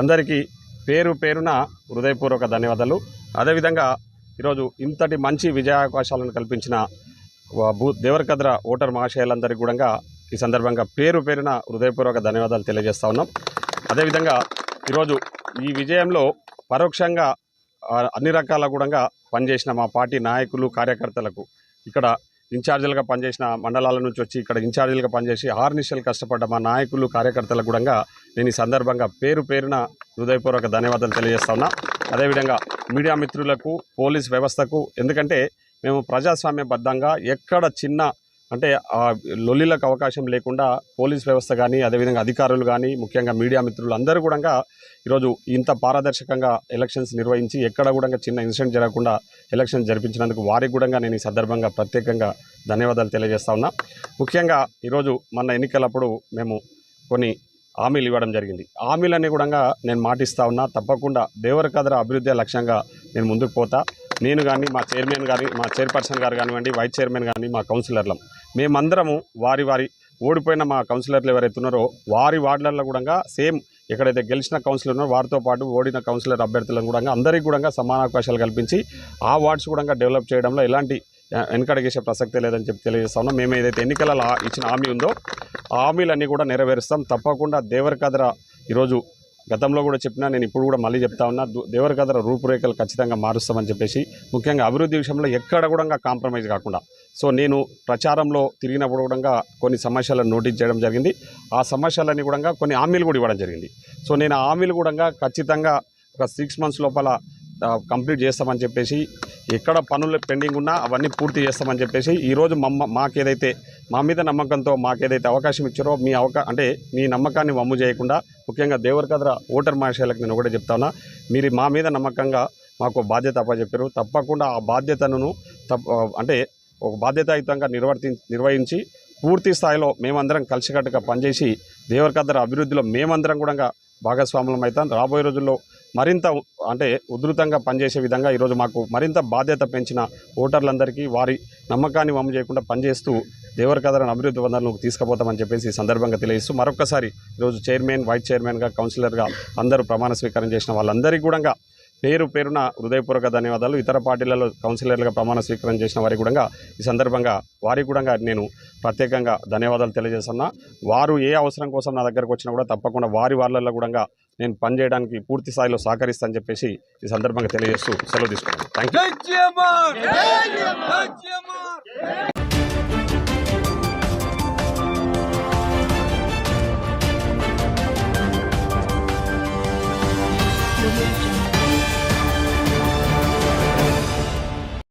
అందరికీ పేరు పేరున హృదయపూర్వక ధన్యవాదాలు. అదేవిధంగా ఈరోజు ఇంతటి మంచి విజయావకాశాలను కల్పించిన భూ దేవరకద్ర ఓటర్ మహాశయాలందరికీ కూడా ఈ సందర్భంగా పేరు పేరున హృదయపూర్వక ధన్యవాదాలు తెలియజేస్తూ ఉన్నాం. అదేవిధంగా ఈరోజు ఈ విజయంలో పరోక్షంగా అన్ని రకాల కూడా పనిచేసిన మా పార్టీ నాయకులు కార్యకర్తలకు ఇక్కడ ఇన్ఛార్జీలుగా పనిచేసిన మండలాల నుంచి వచ్చి ఇక్కడ ఇన్ఛార్జీలుగా పనిచేసి ఆర్నిషలు కష్టపడ్డ మా నాయకులు కార్యకర్తలకు కూడా నేను ఈ సందర్భంగా పేరు పేరున హృదయపూర్వక ధన్యవాదాలు తెలియజేస్తా ఉన్నా. అదేవిధంగా మీడియా మిత్రులకు పోలీస్ వ్యవస్థకు ఎందుకంటే మేము ప్రజాస్వామ్యబద్ధంగా ఎక్కడ చిన్న అంటే ఆ లొల్లిలకు అవకాశం లేకుండా పోలీస్ వ్యవస్థ కానీ అదేవిధంగా అధికారులు కానీ ముఖ్యంగా మీడియా మిత్రులు అందరూ కూడా ఈరోజు ఇంత పారదర్శకంగా ఎలక్షన్స్ నిర్వహించి ఎక్కడ కూడా చిన్న ఇన్సిడెంట్ జరగకుండా ఎలక్షన్ జరిపించినందుకు వారికి కూడా నేను ఈ సందర్భంగా ప్రత్యేకంగా ధన్యవాదాలు తెలియజేస్తా ఉన్నా. ముఖ్యంగా ఈరోజు మన ఎన్నికలప్పుడు మేము కొన్ని హామీలు ఇవ్వడం జరిగింది. హామీలన్నీ కూడా నేను మాటిస్తా ఉన్నా. తప్పకుండా దేవరకద్ర అభివృద్ధి లక్ష్యంగా నేను ముందుకు పోతా. నేను కానీ మా చైర్మన్ గారి మా చైర్పర్సన్ గారు కానివ్వండి వైస్ చైర్మన్ కానీ మా కౌన్సిలర్లం మేమందరము వారి వారి ఓడిపోయిన మా కౌన్సిలర్లు ఎవరైతే ఉన్నారో వారి వార్డులలో కూడా సేమ్ ఎక్కడైతే గెలిచిన కౌన్సిలర్ ఉన్నారో వారితో పాటు ఓడిన కౌన్సిలర్ అభ్యర్థులను కూడా అందరికీ కూడా సమాన అవకాశాలు కల్పించి ఆ వార్డ్స్ కూడా డెవలప్ చేయడంలో ఎలాంటి వెనకడగేసే ప్రసక్తి లేదని చెప్పి తెలియజేస్తా ఉన్నాం. మేము ఏదైతే ఎన్నికల ఇచ్చిన హామీ ఉందో ఆ హామీలన్నీ కూడా నెరవేరుస్తాం. తప్పకుండా దేవరకద్ర ఈరోజు గతంలో కూడా చెప్పినా నేను ఇప్పుడు కూడా మళ్ళీ చెప్తా ఉన్నా దు- దేవరకద్ర రూపురేఖలు ఖచ్చితంగా మారుస్తామని చెప్పేసి ముఖ్యంగా అభివృద్ధి విషయంలో ఎక్కడ కూడా కాంప్రమైజ్ కాకుండా. సో నేను ప్రచారంలో తిరిగినప్పుడు కూడా కొన్ని సమస్యలను నోటీస్ చేయడం జరిగింది. ఆ సమస్యలన్నీ కూడా కొన్ని హామీలు కూడా ఇవ్వడం జరిగింది. సో నేను ఆ హామీలు కూడా ఖచ్చితంగా ఒక సిక్స్ మంత్స్ లోపల కంప్లీట్ చేస్తామని చెప్పేసి ఎక్కడ పనులు పెండింగ్ ఉన్నా అవన్నీ పూర్తి చేస్తామని చెప్పేసి ఈరోజు మమ్మ మాకేదైతే మా మీద నమ్మకంతో మాకేదైతే అవకాశం ఇచ్చారో మీ అవకా అంటే మీ నమ్మకాన్ని వమ్ము చేయకుండా ముఖ్యంగా దేవరకద్ర ఓటర్ మహాశయాలకు నేను ఒకటే చెప్తానా మీరు మా మీద నమ్మకంగా మాకు బాధ్యత అప్పచెప్పారు. తప్పకుండా ఆ బాధ్యతను తప్ప అంటే ఒక బాధ్యతాయుతంగా నిర్వర్తి నిర్వహించి పూర్తి స్థాయిలో మేమందరం కలిసికట్టుగా పనిచేసి దేవరకద్ర అభివృద్ధిలో మేమందరం కూడా భాగస్వాములం అవుతాం రాబోయే రోజుల్లో మరింత అంటే ఉధృతంగా పనిచేసే విధంగా ఈరోజు మాకు మరింత బాధ్యత పెంచిన ఓటర్లందరికీ వారి నమ్మకాన్ని వమ్ము చేయకుండా పనిచేస్తూ దేవరకథలను అభివృద్ధి వందనకు తీసుకుపోతామని చెప్పేసి ఈ సందర్భంగా తెలియజేస్తూ మరొకసారి ఈరోజు చైర్మన్ వైస్ చైర్మన్గా కౌన్సిలర్గా అందరూ ప్రమాణ స్వీకారం చేసిన వాళ్ళందరికీ కూడా పేరు పేరున హృదయపూర్వక ధన్యవాదాలు. ఇతర పార్టీలలో కౌన్సిలర్లుగా ప్రమాణ స్వీకారం చేసిన వారికి కూడా ఈ సందర్భంగా వారికి కూడా నేను ప్రత్యేకంగా ధన్యవాదాలు తెలియజేస్తున్నా. వారు ఏ అవసరం కోసం నా దగ్గరకు వచ్చినా కూడా తప్పకుండా వారి వాళ్ళల్లో కూడా నేను పనిచేయడానికి పూర్తి స్థాయిలో సహకరిస్తానని చెప్పేసి ఈ సందర్భంగా తెలియజేస్తూ సెలవు తీసుకున్నాను. Thank you